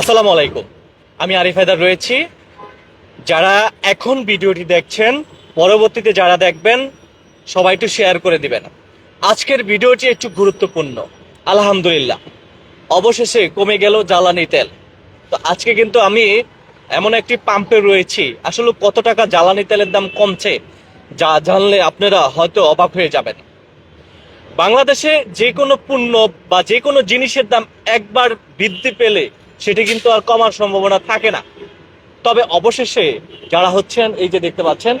আসসালামু আলাইকুম। আমি আরিফ হায়দার রয়েছি। যারা এখন ভিডিওটি দেখছেন, পরবর্তীতে যারা দেখবেন, সবাই একটু শেয়ার করে দিবেন। আজকের ভিডিওটি একটু গুরুত্বপূর্ণ। আলহামদুলিল্লাহ। অবশেষে কমে গেল জ্বালানি তেল। তো আজকে কিন্তু আমি এমন একটি পাম্পে রয়েছি। আসলে কত টাকা জ্বালানি তেলের দাম কমছে, যা জানলে আপনারা হয়তো অবাক হয়ে যাবেন। বাংলাদেশে যে কোনো পণ্য বা যে কোনো জিনিসের দাম একবার বৃদ্ধি পেলে সেটি কিন্তু আর কমার সম্ভাবনা থাকে না। তবে অবশেষে যারা হচ্ছেন, এই যে দেখতে পাচ্ছেন,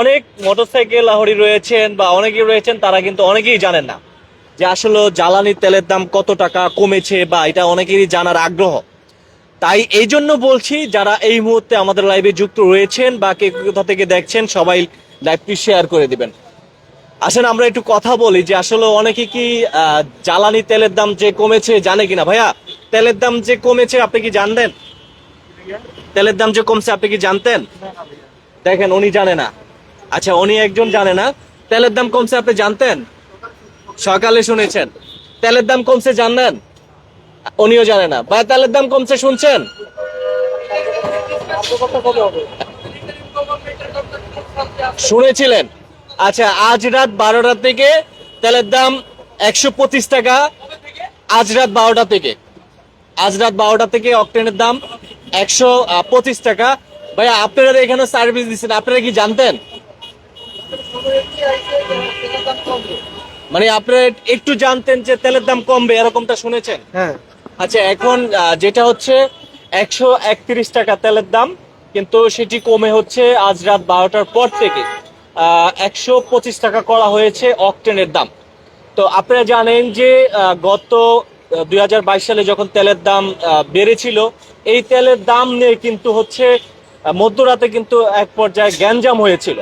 অনেক মোটরসাইকেল লাহরি রয়েছেন বা অনেকেই রয়েছেন, তারা কিন্তু অনেকেই জানেন না যে আসলে জ্বালানি তেলের দাম কত টাকা কমেছে বা এটা অনেকেরই জানার আগ্রহ। তাই এই জন্য বলছি, যারা এই মুহূর্তে আমাদের লাইভে যুক্ত রয়েছেন বা কে কোথা থেকে দেখছেন, সবাই লাইভটি শেয়ার করে দিবেন। আসেন, আমরা একটু কথা বলি যে আসলে অনেকে কি জ্বালানি তেলের দাম যে কমেছে, জানে কিনা? ভাইয়া? তেলের দাম যে কমেছে, আপনি কি জানতেন? তেলের দাম যে কমছে, আপনি কি জানতেন? দেখেন, উনি জানে না। আচ্ছা উনি একজন জানে না। তেলের দাম কমছে, আপনি জানতেন? সকালে শুনেছেন। তেলের দাম কমছে জানেন উনিও জানে না। ভাই, তেলের দাম কমছে, শুনছেন? শুনেছিলেন। আচ্ছা আজ রাত বারোটা থেকে তেলের দাম একশো পঁচিশ টাকা। আজ রাত বারোটা থেকে আজ রাত বারোটা থেকে অক্টেনের দাম একশো পঁচিশ টাকা। ভাইয়া আপনারা এখানে সার্ভিস দিচ্ছেন আপনারা কি জানতেন? মানে আপনারা একটু জানতেন যে তেলের দাম কমবে এরকমটা শুনেছেন? হ্যাঁ। আচ্ছা এখন যেটা হচ্ছে একশো একত্রিশ টাকা তেলের দাম কিন্তু সেটি কমে হচ্ছে আজ রাত বারোটার পর থেকে। একশো পঁচিশ টাকা করা হয়েছে অকটেনের দাম। তো আপনারা জানেন যে গত দুই হাজার বাইশ সালে যখন তেলের দাম বেড়েছিল, এই তেলের দাম নিয়ে কিন্তু হচ্ছে মধ্যরাতে কিন্তু এক পর্যায়ে গ্যাঞ্জাম হয়েছিল।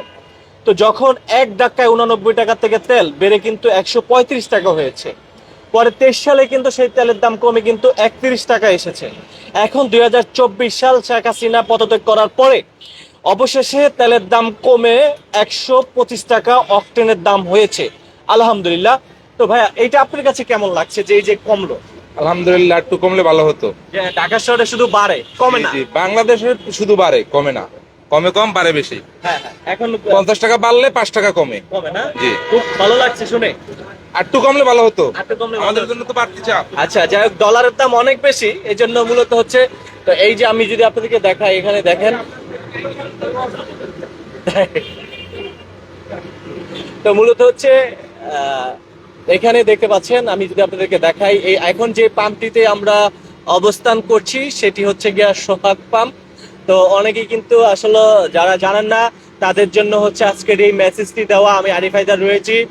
তো যখন এক ডাক্কায় উনানব্বই টাকা থেকে তেল বেড়ে কিন্তু একশো পঁয়ত্রিশ টাকা হয়েছে। পরে তেইশ সালে কিন্তু সেই তেলের দাম কমে কিন্তু একত্রিশ টাকা এসেছে। এখন দুই হাজার চব্বিশ সাল শেখ হাসিনা পদত্যাগ করার পরে অবশেষে তেলের দাম কমে একশো পঁচিশ টাকা, অকটেনের দাম হয়েছে। আলহামদুলিল্লাহ তো ভাইয়া এইটা আপনার কাছে কেমন লাগছে যে এই যে কমলো? আলহামদুলিল্লাহ একটু কমলে ভালো হতো। ঢাকা শহরে শুধু বাড়ে কমে না। বাংলাদেশে শুধু বাড়ে কমে না। কমে কম বাড়ে বেশি। হ্যাঁ হ্যাঁ এখন পঞ্চাশ টাকা বাড়লে পাঁচ টাকা কমে। কমে না? জি। খুব ভালো লাগছে শুনে। আর একটু কমলে ভালো হতো। আমাদের জন্য তো বাড়তি চাপ। আচ্ছা যাই হোক ডলারের দাম অনেক বেশি এই জন্য মূলত হচ্ছে তো এই যে আমি যদি আপনাদেরকে দেখাই এখানে দেখেন। তো মূলত হচ্ছে আহ, এখানে দেখতে পাচ্ছেন, আমি যদি আপনাদেরকে দেখাই, এই এখন যে পাম্পটিতে আমরা অবস্থান করছি, সেটি হচ্ছে গিয়া সোহাগ পাম্প। তো অনেকেই কিন্তু আসলে যারা জানেন না, তাদের জন্য হচ্ছে আজকের এই মেসেজটি দেওয়া, আমি আরিফাইদার রয়েছি।